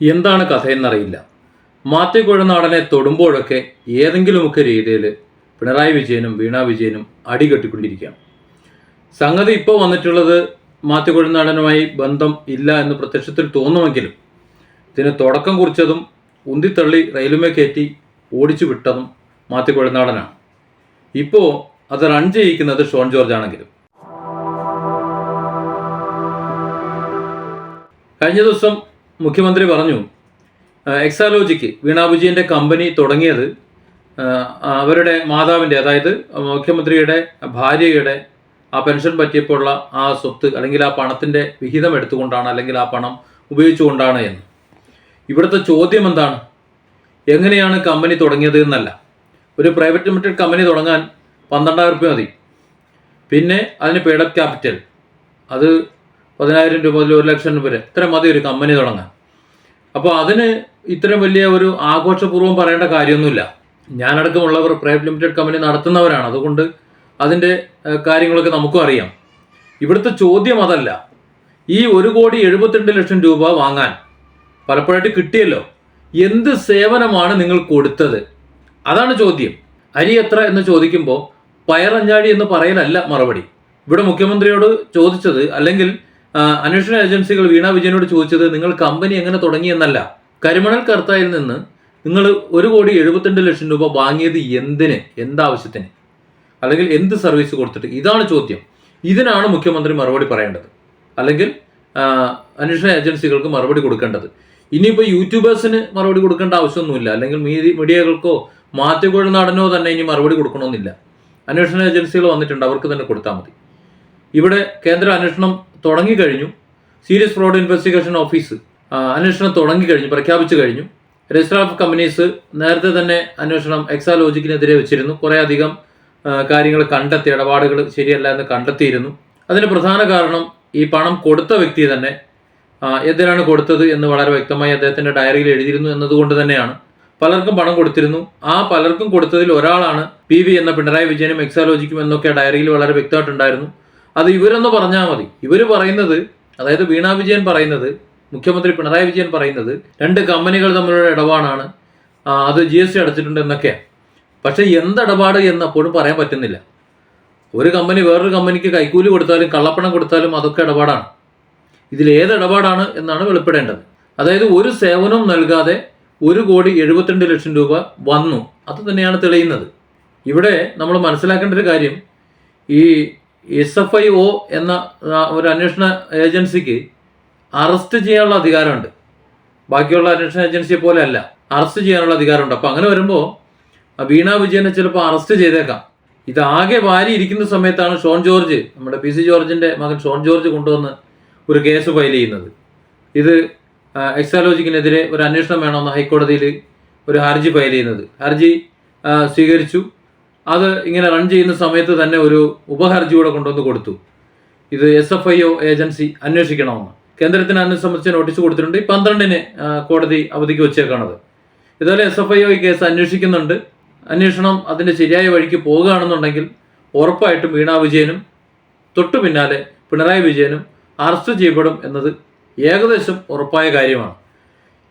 എന്താണ് കഥയെന്നറിയില്ല. മാത്യു കുഴനാടനെ തൊടുമ്പോഴൊക്കെ ഏതെങ്കിലുമൊക്കെ രീതിയിൽ പിണറായി വിജയനും വീണ വിജയനും അടികെട്ടിക്കൊണ്ടിരിക്കുകയാണ്. സംഗതി ഇപ്പോൾ വന്നിട്ടുള്ളത് മാത്യു കുഴനാടനുമായി ബന്ധം ഇല്ല എന്ന് പ്രത്യക്ഷത്തിൽ തോന്നുമെങ്കിലും ഇതിന് തുടക്കം കുറിച്ചതും ഉന്തിത്തള്ളി റെയിലുമേ കയറ്റി ഓടിച്ചു വിട്ടതും മാത്യു കുഴനാടനാണ് ഇപ്പോൾ അത് റൺ ചെയ്യിക്കുന്നത് ഷോൺ ജോർജ് ആണെങ്കിലും. കഴിഞ്ഞ ദിവസം മുഖ്യമന്ത്രി പറഞ്ഞു എക്സാലോജിക്ക് വീണ കമ്പനി തുടങ്ങിയത് അവരുടെ മാതാവിന്റെ അതായത് മുഖ്യമന്ത്രിയുടെ ഭാര്യയുടെ ആ പെൻഷൻ പറ്റിയപ്പോഴുള്ള ആ സ്വത്ത് അല്ലെങ്കിൽ ആ പണത്തിന്റെ വിഹിതം എടുത്തുകൊണ്ടാണ് അല്ലെങ്കിൽ ആ പണം ഉപയോഗിച്ചുകൊണ്ടാണ് എന്ന്. ഇവിടുത്തെ ചോദ്യം എന്താണ്? എങ്ങനെയാണ് കമ്പനി തുടങ്ങിയത് എന്നല്ല. ഒരു പ്രൈവറ്റ് ലിമിറ്റഡ് കമ്പനി തുടങ്ങാൻ പന്ത്രണ്ടായിരം റുപ്യ മതി. പിന്നെ അതിന് പേഡപ്പ് ക്യാപിറ്റൽ അത് പതിനായിരം രൂപ മുതൽ ഒരു ലക്ഷം രൂപ വരെ. ഇത്ര മതി ഒരു കമ്പനി തുടങ്ങാൻ. അപ്പോൾ അതിന് ഇത്രയും വലിയ ഒരു ആഘോഷപൂർവം പറയേണ്ട കാര്യമൊന്നുമില്ല. ഞാനടക്കമുള്ളവർ പ്രൈവറ്റ് ലിമിറ്റഡ് കമ്പനി നടത്തുന്നവരാണ്. അതുകൊണ്ട് അതിന്റെ കാര്യങ്ങളൊക്കെ നമുക്കും അറിയാം. ഇവിടുത്തെ ചോദ്യം അതല്ല. ഈ ഒരു കോടി എഴുപത്തിരണ്ട് ലക്ഷം രൂപ വാങ്ങാൻ പലപ്പോഴായിട്ട് കിട്ടിയല്ലോ. എന്ത് സേവനമാണ് നിങ്ങൾ കൊടുത്തത്? അതാണ് ചോദ്യം. അരി എത്ര എന്ന് ചോദിക്കുമ്പോൾ പയറഞ്ഞാഴി എന്ന് പറയലല്ല മറുപടി. ഇവിടെ മുഖ്യമന്ത്രിയോട് ചോദിച്ചത് അല്ലെങ്കിൽ അന്വേഷണ ഏജൻസികൾ വീണ വിജയനോട് ചോദിച്ചത് നിങ്ങൾ കമ്പനി എങ്ങനെ തുടങ്ങിയെന്നല്ല കരിമണൽ കർത്തായിൽ നിന്ന് നിങ്ങൾ ഒരു കോടി എഴുപത്തിരണ്ട് ലക്ഷം രൂപ വാങ്ങിയത് എന്തിന്? എന്താവശ്യത്തിന്? അല്ലെങ്കിൽ എന്ത് സർവീസ് കൊടുത്തിട്ട്? ഇതാണ് ചോദ്യം. ഇതിനാണ് മുഖ്യമന്ത്രി മറുപടി പറയേണ്ടത്. അല്ലെങ്കിൽ അന്വേഷണ ഏജൻസികൾക്ക് മറുപടി കൊടുക്കേണ്ടത്. ഇനിയിപ്പോൾ യൂട്യൂബേഴ്സിന് മറുപടി കൊടുക്കേണ്ട ആവശ്യമൊന്നുമില്ല. അല്ലെങ്കിൽ മീഡിയ മീഡിയകൾക്കോ മാധ്യമ നടനോ തന്നെ ഇനി മറുപടി കൊടുക്കണമെന്നില്ല. അന്വേഷണ ഏജൻസികൾ വന്നിട്ടുണ്ട്. അവർക്ക് തന്നെ കൊടുത്താൽ മതി. ഇവിടെ കേന്ദ്ര അന്വേഷണം തുടങ്ങിക്കഴിഞ്ഞു. സീരിയസ് ഫ്രോഡ് ഇൻവെസ്റ്റിഗേഷൻ ഓഫീസ് അന്വേഷണം തുടങ്ങിക്കഴിഞ്ഞു പ്രഖ്യാപിച്ചു കഴിഞ്ഞു. രജിസ്ട്രാർ ഓഫ് കമ്പനീസ് നേരത്തെ തന്നെ അന്വേഷണം എക്സാലോജിക്കിനെതിരെ വെച്ചിരുന്നു. കുറേ അധികം കാര്യങ്ങൾ കണ്ടെത്തി ഇടപാടുകൾ ശരിയല്ല എന്ന് കണ്ടെത്തിയിരുന്നു. അതിന് പ്രധാന കാരണം ഈ പണം കൊടുത്ത വ്യക്തി തന്നെ എന്തിനാണ് കൊടുത്തത് എന്ന് വളരെ വ്യക്തമായി അദ്ദേഹത്തിന്റെ ഡയറിയിൽ എഴുതിയിരുന്നു എന്നതുകൊണ്ട് തന്നെയാണ്. പലർക്കും പണം കൊടുത്തിരുന്നു. ആ പലർക്കും കൊടുത്തതിൽ ഒരാളാണ് പി വി എന്ന പിണറായി വിജയനും എക്സാലോജിക്കും എന്നൊക്കെ ഡയറിയിൽ വളരെ വ്യക്തമായിട്ടുണ്ടായിരുന്നു. അത് ഇവരൊന്ന് പറഞ്ഞാൽ മതി. ഇവർ പറയുന്നത് അതായത് വീണ വിജയൻ പറയുന്നത് മുഖ്യമന്ത്രി പിണറായി വിജയൻ പറയുന്നത് രണ്ട് കമ്പനികൾ തമ്മിലുള്ള ഇടപാടാണ്. അത് ജി എസ് ടി അടച്ചിട്ടുണ്ട് എന്നൊക്കെയാണ് പക്ഷേ എന്ത് ഇടപാട് എന്ന് അപ്പോഴും പറയാൻ പറ്റുന്നില്ല. ഒരു കമ്പനി വേറൊരു കമ്പനിക്ക് കൈക്കൂലി കൊടുത്താലും കള്ളപ്പണം കൊടുത്താലും അതൊക്കെ ഇടപാടാണ്. ഇതിൽ ഏത് ഇടപാടാണ് എന്നാണ് വെളിപ്പെടേണ്ടത്. അതായത് ഒരു സേവനവും നൽകാതെ ഒരു കോടി എഴുപത്തിരണ്ട് ലക്ഷം രൂപ വന്നു. അത് തന്നെയാണ് തെളിയുന്നത്. ഇവിടെ നമ്മൾ മനസ്സിലാക്കേണ്ട ഒരു കാര്യം ഈ എസ് എഫ് ഐ ഒ എന്ന ഒരു അന്വേഷണ ഏജൻസിക്ക് അറസ്റ്റ് ചെയ്യാനുള്ള അധികാരമുണ്ട്. ബാക്കിയുള്ള അന്വേഷണ ഏജൻസിയെ പോലെ അല്ല അറസ്റ്റ് ചെയ്യാനുള്ള അധികാരമുണ്ട്. അപ്പോൾ അങ്ങനെ വരുമ്പോൾ വീണ വിജയനെ ചിലപ്പോൾ അറസ്റ്റ് ചെയ്തേക്കാം. ഇതാകെ വാരി ഇരിക്കുന്ന സമയത്താണ് ഷോൺ ജോർജ് നമ്മുടെ പി സി ജോർജിന്റെ മകൻ ഷോൺ ജോർജ് കൊണ്ടുവന്ന് ഒരു കേസ് ഫയൽ ചെയ്യുന്നത്. ഇത് എക്സാലോജിക്കിനെതിരെ ഒരു അന്വേഷണം വേണമെന്ന് ഹൈക്കോടതിയിൽ ഒരു ഹർജി ഫയൽ ചെയ്യുന്നത്. ഹർജി സ്വീകരിച്ചു. അത് ഇങ്ങനെ റൺ ചെയ്യുന്ന സമയത്ത് തന്നെ ഒരു ഉപഹർജി കൂടെ കൊണ്ടുവന്ന് കൊടുത്തു. ഇത് S F I O agency അന്വേഷിക്കണമെന്ന്. കേന്ദ്രത്തിന് അതിനെ സംബന്ധിച്ച് നോട്ടീസ് കൊടുത്തിട്ടുണ്ട്. ഈ പന്ത്രണ്ടിന് കോടതി അവധിക്ക് വെച്ചേക്കാണത് ഇതുപോലെ എസ് എഫ് ഐ ഒ ഈ കേസ് അന്വേഷിക്കുന്നുണ്ട്. അന്വേഷണം അതിന്റെ ശരിയായ വഴിക്ക് പോകുകയാണെന്നുണ്ടെങ്കിൽ ഉറപ്പായിട്ടും വീണ വിജയനും തൊട്ടു പിന്നാലെ പിണറായി വിജയനും അറസ്റ്റ് ചെയ്യപ്പെടും എന്നത് ഏകദേശം ഉറപ്പായ കാര്യമാണ്.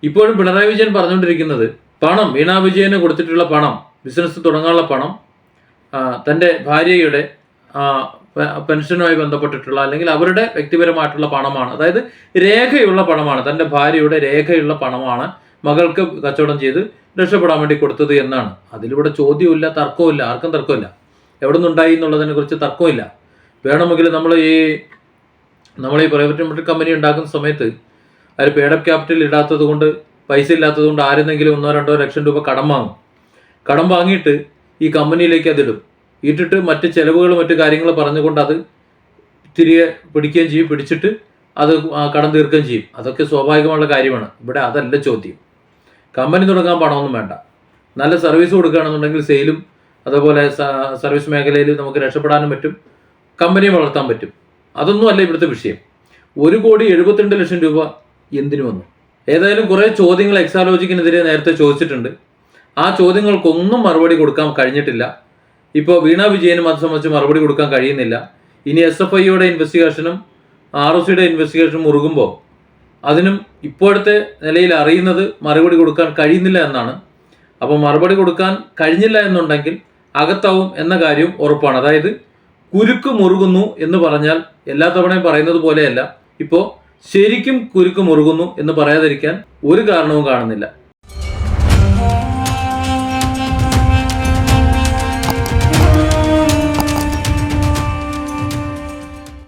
ഇപ്പോഴും പിണറായി വിജയൻ പറഞ്ഞുകൊണ്ടിരിക്കുന്നത് പണം വീണ വിജയന് കൊടുത്തിട്ടുള്ള പണം ബിസിനസ് തുടങ്ങാനുള്ള പണം തന്റെ ഭാര്യയുടെ പെൻഷനുമായി ബന്ധപ്പെട്ടിട്ടുള്ള അല്ലെങ്കിൽ അവരുടെ വ്യക്തിപരമായിട്ടുള്ള പണമാണ്. അതായത് രേഖയുള്ള പണമാണ്. തന്റെ ഭാര്യയുടെ രേഖയുള്ള പണമാണ് മകൾക്ക് കച്ചവടം ചെയ്ത് രക്ഷപ്പെടാൻ വേണ്ടി കൊടുത്തത് എന്നാണ്. അതിലിവിടെ ചോദ്യമില്ല തർക്കമില്ല ആർക്കും തർക്കമില്ല എവിടെ നിന്നുണ്ടായി എന്നുള്ളതിനെ കുറിച്ച് തർക്കമില്ല വേണമെങ്കിൽ നമ്മൾ ഈ നമ്മൾ ഈ പ്രൈവറ്റ് ലിമിറ്റഡ് കമ്പനി ഉണ്ടാക്കുന്ന സമയത്ത് അതിൽ പേഡപ്പ് ക്യാപിറ്റൽ ഇടാത്തത് കൊണ്ട് പൈസ ഇല്ലാത്തത് കൊണ്ട് ആരെന്നെങ്കിലും ഒന്നോ രണ്ടോ ലക്ഷം രൂപ കടം വാങ്ങും. കടം വാങ്ങിയിട്ട് ഈ കമ്പനിയിലേക്ക് അതിടും ഇട്ടിട്ട് മറ്റ് ചെലവുകൾ മറ്റ് കാര്യങ്ങൾ പറഞ്ഞുകൊണ്ട് അത് തിരികെ പിടിക്കുകയും ചെയ്യും. പിടിച്ചിട്ട് അത് കടം തീർക്കുകയും ചെയ്യും. അതൊക്കെ സ്വാഭാവികമുള്ള കാര്യമാണ്. ഇവിടെ അതല്ല ചോദ്യം. കമ്പനി തുടങ്ങാൻ പണമൊന്നും വേണ്ട. നല്ല സർവീസ് കൊടുക്കുകയാണെന്നുണ്ടെങ്കിൽ സെയിലും അതുപോലെ സർവീസ് മേഖലയിൽ നമുക്ക് രക്ഷപ്പെടാനും പറ്റും. കമ്പനിയെ വളർത്താൻ പറ്റും. അതൊന്നും അല്ല ഇവിടുത്തെ വിഷയം. ഒരു കോടി എഴുപത്തിരണ്ട് ലക്ഷം രൂപ എന്തിനു വന്നു? ഏതായാലും കുറേ ചോദ്യങ്ങൾ എക്സാലോജിക്കിനെതിരെ നേരത്തെ ചോദിച്ചിട്ടുണ്ട്. ആ ചോദ്യങ്ങൾക്കൊന്നും മറുപടി കൊടുക്കാൻ കഴിഞ്ഞിട്ടില്ല. ഇപ്പോൾ വീണ വിജയനും അത് സംബന്ധിച്ച് മറുപടി കൊടുക്കാൻ കഴിയുന്നില്ല. ഇനി എസ് എഫ് ഐയുടെ ഇൻവെസ്റ്റിഗേഷനും ആർ ഒ സിയുടെ ഇൻവെസ്റ്റിഗേഷനും മുറുകുമ്പോൾ അതിനും ഇപ്പോഴത്തെ നിലയിൽ അറിയുന്നത് മറുപടി കൊടുക്കാൻ കഴിയുന്നില്ല എന്നാണ്. അപ്പോൾ മറുപടി കൊടുക്കാൻ കഴിഞ്ഞില്ല എന്നുണ്ടെങ്കിൽ അകത്താവും എന്ന കാര്യം ഉറപ്പാണ്. അതായത് കുരുക്ക് മുറുകുന്നു എന്ന് പറഞ്ഞാൽ എല്ലാ തവണയും പറയുന്നത് പോലെയല്ല. ഇപ്പോൾ ശരിക്കും കുരുക്ക് മുറുകുന്നു എന്ന് പറയാതിരിക്കാൻ ഒരു കാരണവും കാണുന്നില്ല.